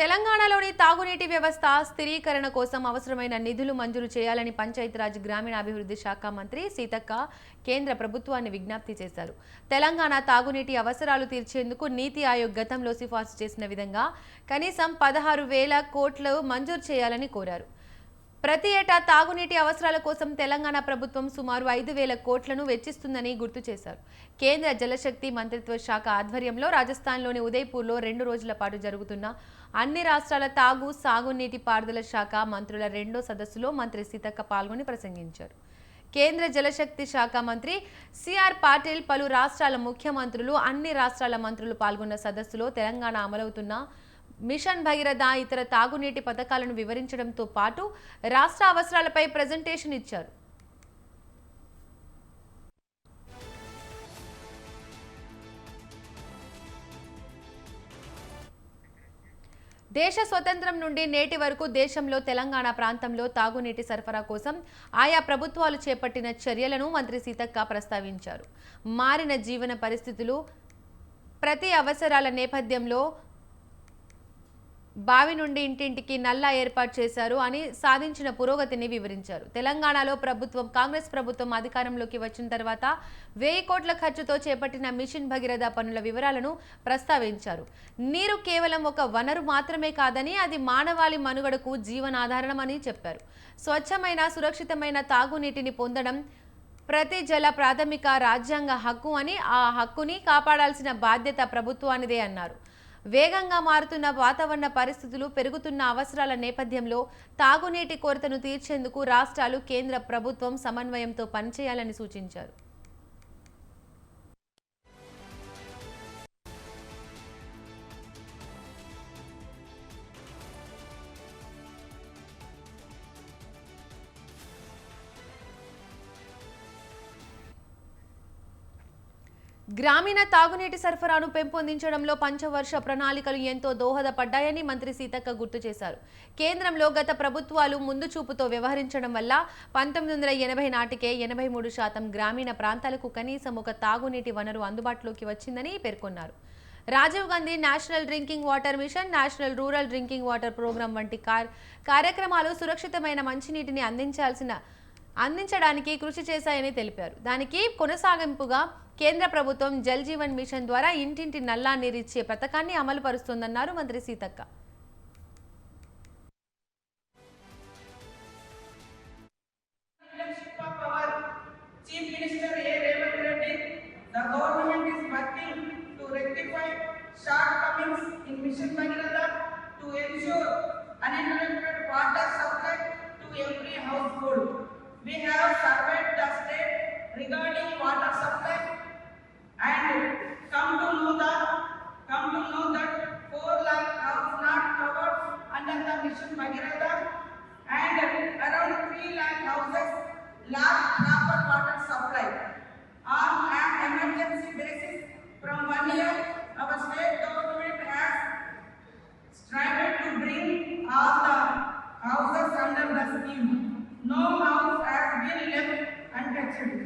తెలంగాణలోని తాగునీటి వ్యవస్థ స్థిరీకరణ కోసం అవసరమైన నిధులు మంజూరు చేయాలని పంచాయతీరాజ్ గ్రామీణాభివృద్ధి శాఖ మంత్రి సీతక్క కేంద్ర ప్రభుత్వాన్ని విజ్ఞప్తి చేశారు. తెలంగాణ తాగునీటి అవసరాలు తీర్చేందుకు నీతి ఆయోగ్ గతంలో సిఫార్సు చేసిన విధంగా కనీసం పదహారు వేల కోట్లు మంజూరు చేయాలని కోరారు. ప్రతి ఏటా తాగునీటి అవసరాల కోసం తెలంగాణ ప్రభుత్వం సుమారు ఐదు వేల కోట్లను వెచ్చిస్తుందని గుర్తు చేశారు. కేంద్ర జలశక్తి మంత్రిత్వ శాఖ ఆధ్వర్యంలో రాజస్థాన్లోని ఉదయ్పూర్లో రెండు రోజుల పాటు జరుగుతున్న అన్ని రాష్ట్రాల తాగు సాగునీటి పారుదల శాఖ మంత్రుల రెండో సదస్సులో మంత్రి సీతక్క పాల్గొని ప్రసంగించారు. కేంద్ర జలశక్తి శాఖ మంత్రి సిఆర్ పాటిల్ పలు రాష్ట్రాల ముఖ్యమంత్రులు అన్ని రాష్ట్రాల మంత్రులు పాల్గొన్న సదస్సులో తెలంగాణ అమలవుతున్న మిషన్ భగీరథ ఇతర తాగునీటి పథకాలను వివరించడంతో పాటు రాష్ట్ర అవసరాలపై ప్రజెంటేషన్ ఇచ్చారు. దేశ స్వతంత్రం నుండి నేటి వరకు దేశంలో తెలంగాణ ప్రాంతంలో తాగునీటి సరఫరా కోసం ఆయా ప్రభుత్వాలు చేపట్టిన చర్యలను మంత్రి సీతక్క ప్రస్తావించారు. మారిన జీవన పరిస్థితులు ప్రతి అవసరాల నేపథ్యంలో బావి నుండి ఇంటింటికి నల్లా ఏర్పాటు చేశారు అని సాధించిన పురోగతిని వివరించారు. తెలంగాణలో ప్రభుత్వం కాంగ్రెస్ ప్రభుత్వం అధికారంలోకి వచ్చిన తర్వాత వెయ్యి కోట్ల ఖర్చుతో చేపట్టిన మిషన్ భగీరథ పనుల వివరాలను ప్రస్తావించారు. నీరు కేవలం ఒక వనరు మాత్రమే కాదని అది మానవాళి మనుగడకు జీవనాధారణమని చెప్పారు. స్వచ్ఛమైన సురక్షితమైన తాగునీటిని పొందడం ప్రతి జల ప్రాథమిక రాజ్యాంగ హక్కు అని ఆ హక్కుని కాపాడాల్సిన బాధ్యత ప్రభుత్వానిదే అన్నారు. వేగంగా మారుతున్న వాతావరణ పరిస్థితులు పెరుగుతున్న అవసరాల నేపథ్యంలో తాగునీటి కొరతను తీర్చేందుకు రాష్ట్రాలు కేంద్ర ప్రభుత్వం సమన్వయంతో పనిచేయాలని సూచించారు. గ్రామీణ తాగునీటి సరఫరాను పెంపొందించడంలో పంచవర్ష ప్రణాళికలు ఎంతో దోహదపడ్డాయని మంత్రి సీతక్క గుర్తు చేశారు. కేంద్రంలో గత ప్రభుత్వాలు ముందు చూపుతో వ్యవహరించడం వల్ల పంతొమ్మిది వందల ఎనభై నాటికే ఎనభై మూడు శాతం గ్రామీణ ప్రాంతాలకు కనీసం ఒక తాగునీటి వనరు అందుబాటులోకి వచ్చిందని పేర్కొన్నారు. Rajiv Gandhi national drinking water mission national rural drinking water program వంటి కార్యక్రమాలు సురక్షితమైన మంచినీటిని అందించాల్సిన అందించడానికి కృషి చేశాయని తెలిపారు. దానికి కొనసాగింపుగా కేంద్ర ప్రభుత్వం జల్ జీవన్ మిషన్ ద్వారా ఇంటింటి నల్లా నీరిచ్చే పథకాన్ని అమలు పరుస్తోందన్నారు మంత్రి Seethakka. regarding proper water supply. On an emergency basis, from one year, our state government has strived to bring all the houses under the scheme. No house has been left untouched.